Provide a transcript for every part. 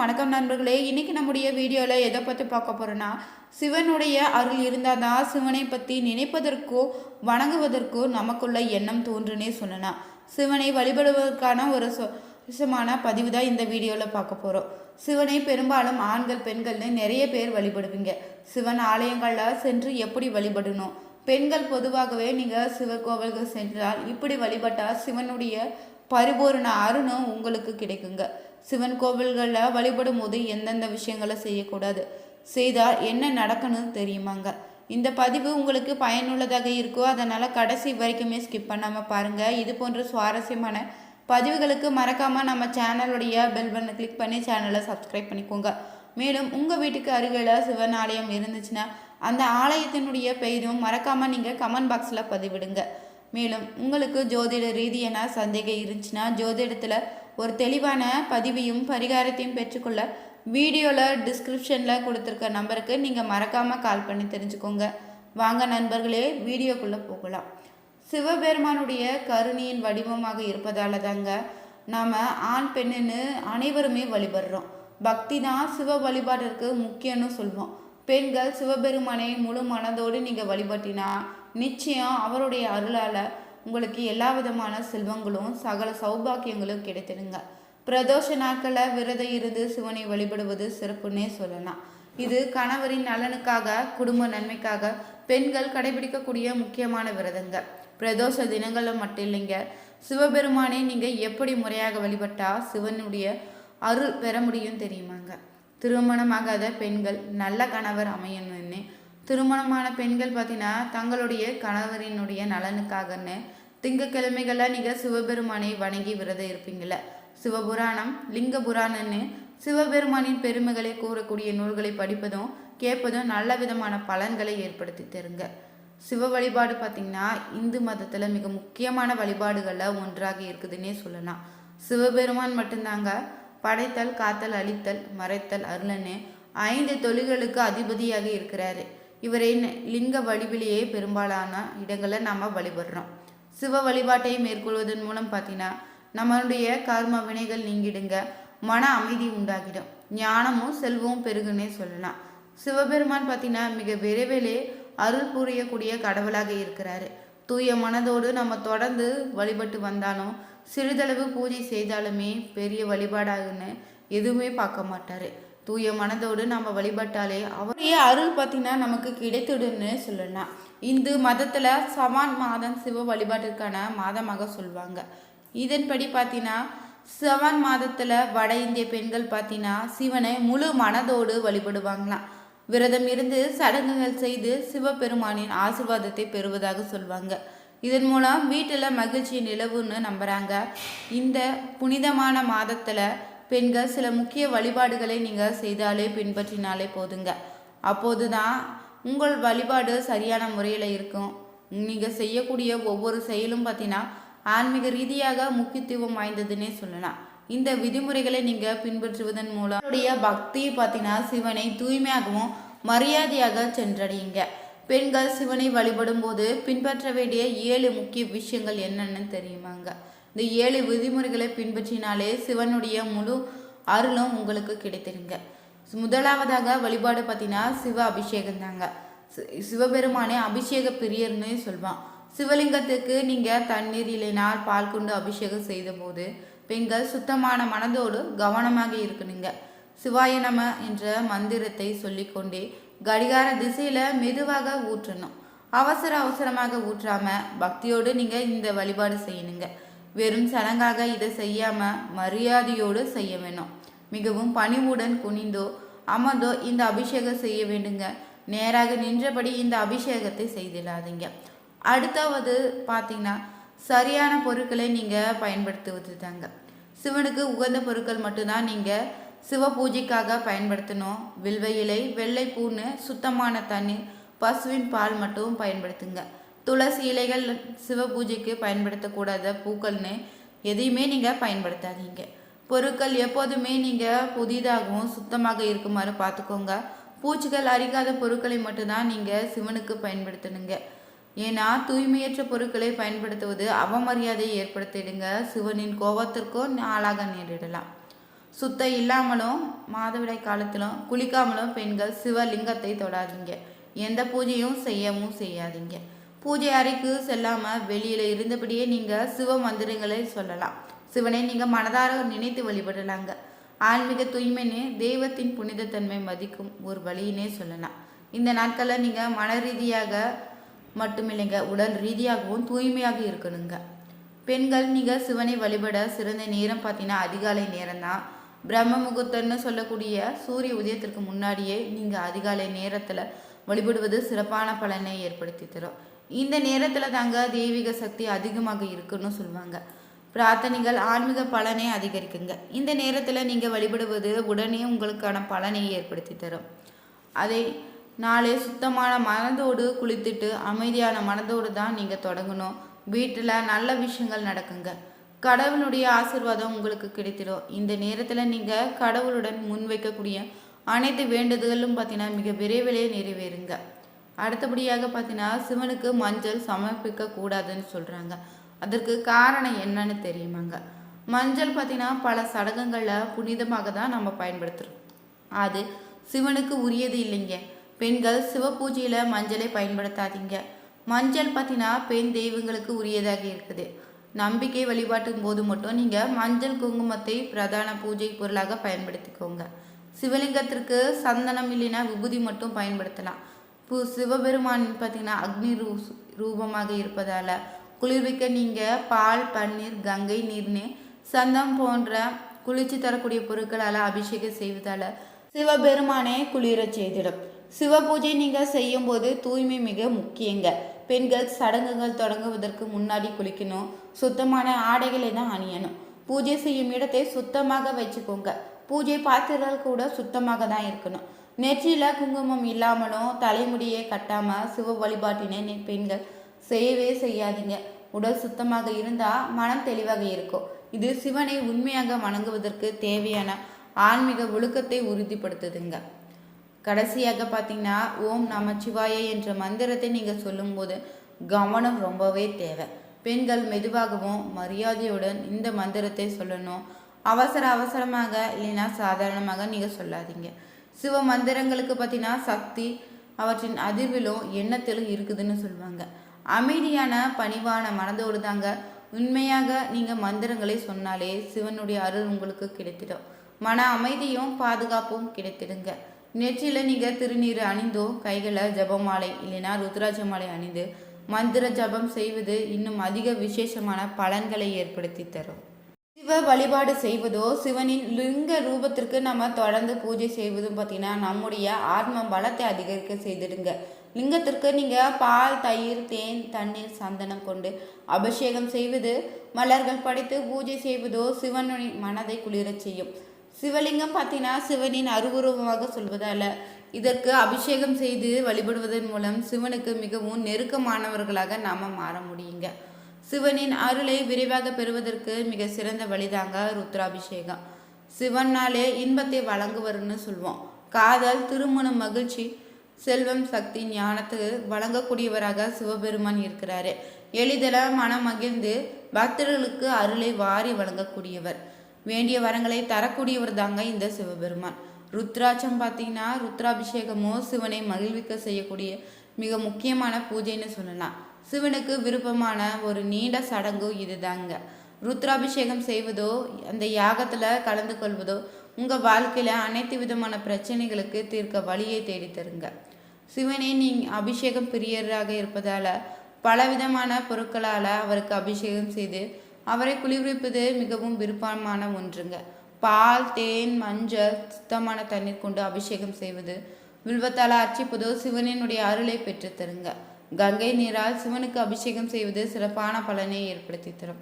அனைவருக்கும் வணக்கம் நண்பர்களே. இன்னைக்கு நம்முடைய வீடியோவில் எதை பற்றி பார்க்க போகிறோன்னா சிவனுடைய அருள் இருந்தால் தான் சிவனை பற்றி நினைப்பதற்கோ வணங்குவதற்கோ நமக்குள்ள எண்ணம் தோன்றுனே சொல்லலாம். சிவனை வழிபடுவதற்கான ஒரு சொசமான பதிவு தான் இந்த வீடியோவில் பார்க்க போகிறோம் சிவனை பெரும்பாலும் ஆண்கள் பெண்கள்னு நிறைய பேர் வழிபடுவீங்க. சிவன் ஆலயங்களில் சென்று எப்படி வழிபடணும்? பெண்கள் பொதுவாகவே நீங்கள் சிவகோவில்கள் சென்றால் இப்படி வழிபட்டால் சிவனுடைய பரிபூர்ண அருணும் உங்களுக்கு கிடைக்குங்க. சிவன் கோவில்களில் வழிபடும் போது எந்தெந்த விஷயங்களை செய்யக்கூடாது? செய்தால் என்ன நடக்கணும்னு தெரியுமாங்க? இந்த பதிவு உங்களுக்கு பயனுள்ளதாக இருக்கோ அதனால் கடைசி வரைக்குமே ஸ்கிப் பண்ணாமல் பாருங்கள் இது போன்ற சுவாரஸ்யமான பதிவுகளுக்கு மறக்காமல் நம்ம சேனலுடைய பெல் பட்டனை கிளிக் பண்ணி சேனலை சப்ஸ்கிரைப் பண்ணிக்கோங்க. மேலும் உங்கள் வீட்டுக்கு அருகில் சிவன் ஆலயம் இருந்துச்சுன்னா அந்த ஆலயத்தினுடைய பெயரும் மறக்காமல் நீங்கள் கமெண்ட் பாக்ஸில் பதிவிடுங்க. மேலும் உங்களுக்கு ஜோதிட ரீதியான சந்தேகம் இருந்துச்சுன்னா ஜோதிடத்தில் ஒரு தெளிவான பதிவையும் பரிகாரத்தையும் பெற்றுக்கொள்ள வீடியோவில் டிஸ்கிரிப்ஷனில் கொடுத்துருக்க நம்பருக்கு நீங்கள் மறக்காமல் கால் பண்ணி தெரிஞ்சுக்கோங்க. வாங்க நண்பர்களே வீடியோக்குள்ளே போகலாம். சிவபெருமானுடைய கருணியின் வடிவமாக இருப்பதால தாங்க நாம் ஆண் பெண்ணுன்னு அனைவருமே வழிபடுறோம். பக்தி தான் சிவ வழிபாட்டிற்கு முக்கியம்னு சொல்வோம். பெண்கள் சிவபெருமானை முழு மனதோடு நீங்கள் வழிபட்டினா நிச்சயம் அவருடைய அருளால் உங்களுக்கு எல்லா விதமான செல்வங்களும் சகல சௌபாக்கியங்களும் கிடைத்திடுங்க. பிரதோஷ நாட்களில் விரதம் இருந்து சிவனை வழிபடுவது சிறப்புன்னே சொல்லலாம். இது கணவரின் நலனுக்காக குடும்ப நன்மைக்காக பெண்கள் கடைபிடிக்கக்கூடிய முக்கியமான விரதங்க பிரதோஷ தினங்களில் மட்டும் இல்லைங்க. சிவபெருமானை நீங்கள் எப்படி முறையாக வழிபட்டால் சிவனுடைய அருள் பெற முடியும் தெரியுமாங்க. திருமணமாகாத பெண்கள் நல்ல கணவர் அமையணும்னு திருமணமான பெண்கள் பார்த்தீங்கன்னா தங்களுடைய கணவரினுடைய நலனுக்காகன்னு திங்கக்கிழமைகளில் நீங்கள் சிவபெருமானை வணங்கி விரதம் இருப்பீங்கள சிவபுராணம் லிங்க புராணன்னு சிவபெருமானின் பெருமைகளை கூறக்கூடிய நூல்களை படிப்பதும் கேட்பதும் நல்ல விதமான பலன்களை ஏற்படுத்தி தருங்க. சிவ வழிபாடு பார்த்திங்கன்னா இந்து மதத்தில் மிக முக்கியமான வழிபாடுகளில் ஒன்றாக இருக்குதுன்னே சொல்லலாம். சிவபெருமான் மட்டும்தாங்க படைத்தல் காத்தல் அழித்தல் மறைத்தல் அருளன்னு ஐந்து தொழில்களுக்கு அதிபதியாக இருக்கிறாரு. இவரை லிங்க வடிவிலேயே பெரும்பாலான இடங்களில் நாம் வழிபடுறோம். சிவ வழிபாட்டை மேற்கொள்வதன் மூலம் பார்த்தீங்கன்னா நம்மளுடைய கர்ம வினைகள் நீங்கிடுங்க மன அமைதி உண்டாகிடும். ஞானமும் செல்வமும் பெருகுன்னே சொல்லலாம். சிவபெருமான் பார்த்தீங்கன்னா மிக விரைவிலே அருள் புரியக்கூடிய கடவுளாக இருக்கிறாரு. தூய மனதோடு நம்ம தொடர்ந்து வழிபட்டு வந்தாலும் சிறிதளவு பூஜை செய்தாலுமே பெரிய வழிபாடாகுன்னு எதுவுமே பார்க்க மாட்டார். தூய மனதோடு நம்ம வழிபட்டாலே அவருடைய அருள் பார்த்தீங்கன்னா நமக்கு கிடைத்துடுன்னு சொல்லலாம் இந்து மதத்தில் சவான் மாதம் சிவ வழிபாட்டிற்கான மாதமாக சொல்லுவாங்க இதன்படி பார்த்தீங்கன்னா சவான் மாதத்தில் வட இந்திய பெண்கள் பார்த்தீங்கன்னா சிவனை முழு மனதோடு வழிபடுவாங்களாம் விரதம் இருந்து சடங்குகள் செய்து சிவபெருமானின் ஆசிர்வாதத்தை பெறுவதாக சொல்லுவாங்க இதன் மூலம் வீட்டில் மகிழ்ச்சி நிலவுன்னு நம்புகிறாங்க இந்த புனிதமான மாதத்தில் பெண்கள் சில முக்கிய வழிபாடுகளை நீங்கள் செய்தாலே பின்பற்றினாலே போதுங்க. அப்போது தான் உங்கள் வழிபாடு சரியான முறையில் இருக்கும். நீங்கள் செய்யக்கூடிய ஒவ்வொரு செயலும் பார்த்தீங்கன்னா ஆன்மீக ரீதியாக முக்கியத்துவம் வாய்ந்ததுன்னே சொல்லலாம். இந்த விதிமுறைகளை நீங்கள் பின்பற்றுவதன் மூலம் உங்களுடைய பக்தி பார்த்தீங்கன்னா சிவனை தூய்மையாகவும் மரியாதையாக சென்றடையுங்க. பெண்கள் சிவனை வழிபடும் போது பின்பற்ற வேண்டிய ஏழு முக்கிய விஷயங்கள் என்னென்னு தெரியுமாங்க? இந்த ஏழு விதிமுறைகளை பின்பற்றினாலே சிவனுடைய முழு அருளும் உங்களுக்கு கிடைத்திருங்க. முதலாவதாக வழிபாடு பார்த்தீங்கன்னா சிவ அபிஷேகம் தாங்க சிவபெருமானே அபிஷேக பிரியர்னு சொல்வான். சிவலிங்கத்துக்கு நீங்கள் தண்ணீர் இல்லைனால் பால் கொண்டு அபிஷேகம் செய்த போது பெண்கள் சுத்தமான மனதோடு கவனமாக இருக்கணுங்க. சிவாய நம என்ற மந்திரத்தை சொல்லிக்கொண்டே கடிகார திசையில் மெதுவாக ஊற்றணும். அவசர அவசரமாக ஊற்றாம பக்தியோடு நீங்கள் இந்த வழிபாடு செய்யணுங்க. வெறும் சடங்காக இதை செய்யாமல் மரியாதையோடு செய்ய வேணும். மிகவும் பணிவுடன் குனிந்தோ அமர்ந்தோ இந்த அபிஷேகம் செய்ய வேண்டுங்க. நேராக நின்றபடி இந்த அபிஷேகத்தை செய்திடாதீங்க. அடுத்தாவது பார்த்தீங்கன்னா சரியான பொருட்களை நீங்கள் பயன்படுத்துவது தாங்க சிவனுக்கு உகந்த பொருட்கள் மட்டும்தான் நீங்கள் சிவ பூஜைக்காக பயன்படுத்தணும். வில்வ இலை வெள்ளை பூன்னு சுத்தமான தண்ணீர் பசுவின் பால் மட்டும் பயன்படுத்துங்க. துளசி இலைகள் சிவ பூஜைக்கு பயன்படுத்தக்கூடாத பூக்கள்னு எதையுமே நீங்கள் பயன்படுத்தாதீங்க. பொருட்கள் எப்போதுமே நீங்கள் புதிதாகவும் சுத்தமாக இருக்குமாறு பார்த்துக்கோங்க. பூச்சிகள் அரிக்காத பொருட்களை மட்டும்தான் நீங்கள் சிவனுக்கு பயன்படுத்தணுங்க. ஏன்னா தூய்மையற்ற பொருட்களை பயன்படுத்துவது அவமரியாதையை ஏற்படுத்திடுங்க. சிவனின் கோபத்திற்கும் ஆளாக நேரிடலாம். சுத்தம் இல்லாமலும் மாதவிடாய் காலத்திலும் குளிக்காமலும் பெண்கள் சிவலிங்கத்தை தொடாதீங்க. எந்த பூஜையும் செய்யவும் செய்யாதீங்க. பூஜை அறைக்கு செல்லாமல் வெளியில் இருந்தபடியே நீங்கள் சிவ மந்திரங்களை சொல்லலாம். சிவனை நீங்கள் மனதார நினைத்து வழிபடலாங்க. ஆன்மீக தூய்மைன்னு தெய்வத்தின் புனிதத்தன்மை மதிக்கும் ஒரு வழியினே சொல்லலாம். இந்த நாட்களில் நீங்கள் மன ரீதியாக மட்டுமில்லைங்க உடல் ரீதியாகவும் தூய்மையாக இருக்கணுங்க. பெண்கள் நீங்கள் சிவனை வழிபட சிறந்த நேரம் பார்த்தீங்கன்னா அதிகாலை நேரம் தான் பிரம்ம முகூர்த்தம்னு சொல்லக்கூடிய சூரிய உதயத்திற்கு முன்னாடியே நீங்கள் அதிகாலை நேரத்தில் வழிபடுவது சிறப்பான பலனை ஏற்படுத்தி தரும். இந்த நேரத்தில் தாங்க தெய்வீக சக்தி அதிகமாக இருக்குன்னு சொல்லுவாங்க. பிரார்த்தனைகள் ஆன்மீக பலனை அதிகரிக்குங்க. இந்த நேரத்தில் நீங்கள் வழிபடுவது உடனே உங்களுக்கான பலனை ஏற்படுத்தி தரும். அதை நாளே சுத்தமான மனதோடு குளித்துட்டு அமைதியான மனதோடு தான் நீங்கள் தொடங்கணும். வீட்டில் நல்ல விஷயங்கள் நடக்குங்க. கடவுளுடைய ஆசிர்வாதம் உங்களுக்கு கிடைத்திடும். இந்த நேரத்தில் நீங்கள் கடவுளுடன் முன்வைக்கக்கூடிய அனைத்து வேண்டுதலும் பார்த்தீங்கன்னா மிக விரைவிலே நிறைவேறுங்க. அடுத்தபடியாக பார்த்தீங்கன்னா சிவனுக்கு மஞ்சள் சமர்ப்பிக்க கூடாதுன்னு சொல்கிறாங்க அதற்கு காரணம் என்னன்னு தெரியுமாங்க? மஞ்சள் பார்த்தீங்கன்னா பல சடங்குகளில் புனிதமாக தான் நம்ம பயன்படுத்துகிறோம் அது சிவனுக்கு உரியது இல்லைங்க. பெண்கள் சிவ பூஜையில் மஞ்சளை பயன்படுத்தாதீங்க. மஞ்சள் பார்த்தீங்கன்னா பெண் தெய்வங்களுக்கு உரியதாக இருக்குது. நம்பிக்கை வழிபாட்டும் போது மட்டும் நீங்கள் மஞ்சள் குங்குமத்தை பிரதான பூஜை பொருளாக பயன்படுத்திக்கோங்க. சிவலிங்கத்திற்கு சந்தனம் இல்லைன்னா விபூதி மட்டும் பயன்படுத்தலாம். இப்போ சிவபெருமான் பார்த்தீங்கன்னா அக்னி ரூ ரூபமாக இருப்பதால் குளிர்விக்க நீங்கள் பால் பன்னீர் கங்கை நீர்னு சந்தம் போன்ற குளிர்ச்சி தரக்கூடிய பொருட்களால் அபிஷேகம் செய்வதால் சிவபெருமானே குளிர செய்திடும். சிவ பூஜை நீங்கள் செய்யும்போது தூய்மை மிக முக்கியங்க. பெண்கள் சடங்குகள் தொடங்குவதற்கு முன்னாடி குளிக்கணும். சுத்தமான ஆடைகளை தான் அணியணும். பூஜை செய்யும் இடத்தை சுத்தமாக வச்சுக்கோங்க. பூஜை பாத்திரங்கள் கூட சுத்தமாக தான் இருக்கணும். நெற்றியில் குங்குமம் இல்லாமலும் தலைமுடியை கட்டாமல் சிவ வழிபாட்டினை பெண்கள் செய்யவே செய்யாதீங்க. உடல் சுத்தமாக இருந்தால் மனம் தெளிவாக இருக்கும். இது சிவனை உண்மையாக வணங்குவதற்கு தேவையான ஆன்மீக ஒழுக்கத்தை உறுதிப்படுத்துதுங்க. கடைசியாக பார்த்தீங்கன்னா ஓம் நமச்சிவாய என்ற மந்திரத்தை நீங்கள் சொல்லும்போது கவனம் ரொம்பவே தேவை. பெண்கள் மெதுவாகவும் மரியாதையுடன் இந்த மந்திரத்தை சொல்லணும். அவசர அவசரமாக இல்லைன்னா சாதாரணமாக நீங்கள் சொல்லாதீங்க. சிவ மந்திரங்களுக்கு பார்த்தீங்கன்னா சக்தி அவற்றின் அதிர்விலும் எண்ணத்திலும் இருக்குதுன்னு சொல்லுவாங்க. அமைதியான பணிவான மனதோடு தாங்க உண்மையாக நீங்கள் மந்திரங்களை சொன்னாலே சிவனுடைய அருள் உங்களுக்கு கிடைத்திடும். மன அமைதியும் பாதுகாப்பும் கிடைத்திடுங்க. நெற்றியில் நீங்கள் திருநீர் அணிந்தோ கைகளை ஜபமாலை இல்லைன்னா ருத்ராஜ மாலை அணிந்து மந்திர ஜபம் செய்வது இன்னும் அதிக விசேஷமான பலன்களை ஏற்படுத்தி தரும். சிவ வழிபாடு செய்வதோ சிவனின் லிங்க ரூபத்திற்கு நம்ம தொடர்ந்து பூஜை செய்வதும் பார்த்தீங்கன்னா நம்முடைய ஆத்ம பலத்தை அதிகரிக்க செய்திடுங்க. லிங்கத்திற்கு நீங்கள் பால் தயிர் தேன் தண்ணீர் சந்தனம் கொண்டு அபிஷேகம் செய்வது மலர்கள் படைத்து பூஜை செய்வதோ சிவனின் மனதை குளிரச் செய்யும். சிவலிங்கம் பார்த்தீங்கன்னா சிவனின் அருவுருவமாக சொல்வதால் இதற்கு அபிஷேகம் செய்து வழிபடுவதன் மூலம் சிவனுக்கு மிகவும் நெருக்கமானவர்களாக நாம் மாற முடியுங்க. சிவனின் அருளை விரைவாக பெறுவதற்கு மிக சிறந்த வழிதாங்க ருத்ராபிஷேகம். சிவனாலே இன்பத்தை வழங்குவர்னு சொல்லுவோம் காதல் திருமணம் மகிழ்ச்சி செல்வம் சக்தி ஞானத்துக்கு வழங்கக்கூடியவராக சிவபெருமான் இருக்கிறாரு. எளிதில் மனம் மகிழ்ந்து பக்தர்களுக்கு அருளை வாரி வழங்கக்கூடியவர். வேண்டிய வரங்களை தரக்கூடியவர் தாங்க இந்த சிவபெருமான். ருத்ராட்சம் பார்த்தீங்கன்னா ருத்ராபிஷேகமோ சிவனை மகிழ்விக்க செய்யக்கூடிய மிக முக்கியமான பூஜைன்னு சொல்லலாம். சிவனுக்கு விருப்பமான ஒரு நீண்ட சடங்கு இதுதாங்க. ருத்ராபிஷேகம் செய்வதோ அந்த யாகத்தில் கலந்து கொள்வதோ உங்கள் வாழ்க்கையில் அனைத்து விதமான பிரச்சனைகளுக்கு தீர்க்க வழியை தேடித்தருங்க சிவனே நீ அபிஷேகம் பிரியராக இருப்பதால் பலவிதமான பொருட்களால் அவருக்கு அபிஷேகம் செய்து அவரை குளிர்விப்பது மிகவும் விருப்பமான ஒன்றுங்க. பால் தேன் மஞ்சள் சுத்தமான தண்ணீர் கொண்டு அபிஷேகம் செய்வது வில்வத்தால் புதோ சிவனினுடைய அருளை பெற்று தருங்க. கங்கை நீரால் சிவனுக்கு அபிஷேகம் செய்வது சிறப்பான பலனை ஏற்படுத்தி தரும்.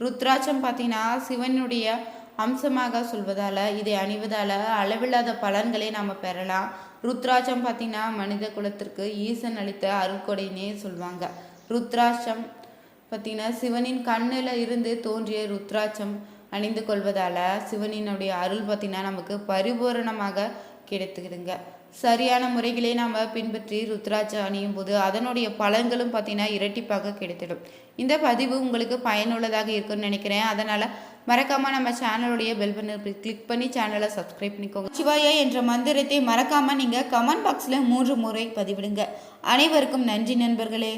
ருத்ராட்சம் பார்த்தீங்கன்னா சிவனுடைய அம்சமாக சொல்வதால் இதை அணிவதால் அளவில்லாத பலன்களை நாம் பெறலாம். ருத்ராட்சம் பார்த்திங்கன்னா மனித குலத்திற்கு ஈசன் அளித்த அருள்கொடைனே சொல்லுவாங்க ருத்ராட்சம் பார்த்திங்கன்னா சிவனின் கண்ணில் இருந்து தோன்றிய ருத்ராட்சம் அணிந்து கொள்வதால் சிவனினுடைய அருள் பார்த்திங்கன்னா நமக்கு பரிபூரணமாக கிடைத்துக்கிடுங்க சரியான முறைகளை நாம் பின்பற்றி ருத்ராட்சம் அணியும் போது அதனுடைய பலன்களும் பார்த்திங்கன்னா இரட்டிப்பாக கிடைத்திடும். இந்த பதிவு உங்களுக்கு பயனுள்ளதாக இருக்குன்னு நினைக்கிறேன். அதனால் மறக்காமல் நம்ம சேனலுடைய பெல் பண்ணி கிளிக் பண்ணி சேனலை சப்ஸ்கிரைப் பண்ணிக்கோங்க. சிவாயா என்ற மந்திரத்தை மறக்காமல் நீங்கள் கமெண்ட் பாக்ஸில் மூன்று முறை பதிவிடுங்க. அனைவருக்கும் நன்றி நண்பர்களே.